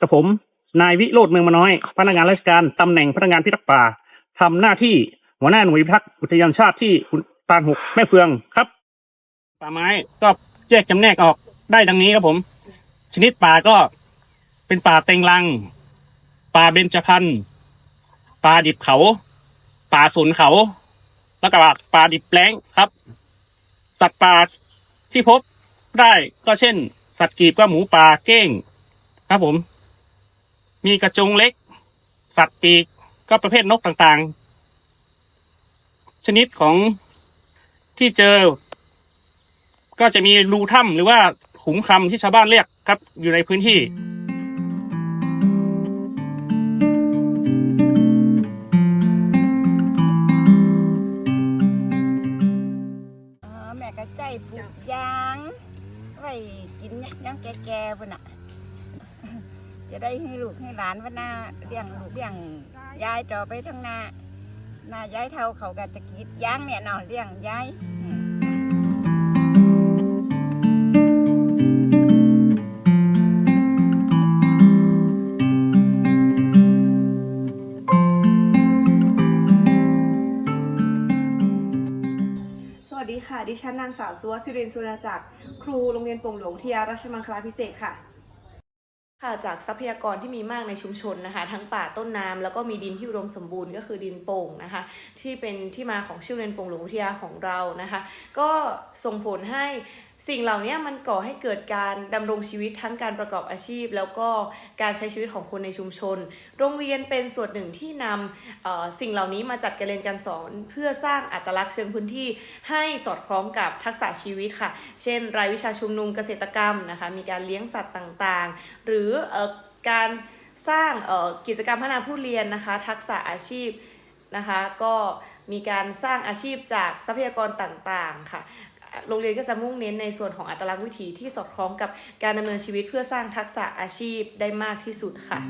กับผม นายวิโรธเมืองมาน้อย พนักงานราชการตำแหน่งพนักงานพิทักษ์ป่าทำหน้าที่หัวหน้าหน่วยพิทักษ์อุทยานชาติที่ขุนตาลหกแม่เฟืองครับ ป่าไม้ก็แยกจำแนกออกได้ดังนี้ครับผม ชนิดป่าก็เป็นป่าเต็งรัง ป่าเบญจพรรณป่าดิบเขา ป่าสนเขา แล้วก็ป่าดิบแปลงครับ สัตว์ป่าที่พบได้ก็เช่น สัตว์กีบก็หมูป่าเก้ง ครับผม มีกระจงเล็ก สัตว์ปีกก็ประเภทนกต่างๆ ชนิดของที่เจอ ก็จะมีรูถ้ำหรือว่าขุมคำที่ชาวบ้านเรียกครับ อยู่ในพื้นที่อ๋อแม่ก็ใจปลูกยาง ไว้กินยังแก่ๆพุ่นน่ะ จะได้ให้ลูกให้หลานว่าหน้าเลี้ยงลูกเลี้ยงยายต่อไปทั้งหน้าหน้ายายเท่าเขาก็จะกรีดยางเนี่ยเนาะเลี้ยงยายสวัสดีค่ะ ดิฉันนางสาวสุวสิรินสุรจักร ครูโรงเรียนโป่งหลวงวิทยาราชมังคลาพิเศษค่ะ ค่ะจากทรัพยากรที่มีมากในชุมชนนะคะ ทั้งป่าต้นน้ำแล้วก็มีดินที่อุดมสมบูรณ์ก็คือดินโป่งนะคะ ที่เป็นที่มาของชื่อเรียนโป่งหลวงวิทยาของเรานะคะ ก็ส่งผลให้ สิ่งเหล่านี้มันก่อให้เกิดการดำรงชีวิตทั้งการประกอบอาชีพ แล้วก็การใช้ชีวิตของคนในชุมชน โรงเรียนเป็นส่วนหนึ่งที่นำสิ่งเหล่านี้มาจัดการเรียนการสอน เพื่อสร้างอัตลักษณ์เชิงพื้นที่ให้สอดคล้องกับทักษะชีวิตค่ะ เช่น รายวิชาชุมนุมเกษตรกรรมนะคะ มีการเลี้ยงสัตว์ต่างๆ หรืออการสร้างกิจกรรมพัฒนาผู้เรียนนะคะ ทักษะอาชีพนะคะ ก็มีการสร้างอาชีพจากทรัพยากรต่างๆ ค่ะ โรงเรียนก็จะมุ่งเน้นในส่วนของอัตลักษณ์วิถีที่สอดคล้องกับการดำเนินชีวิตเพื่อสร้างทักษะอาชีพได้มากที่สุดค่ะ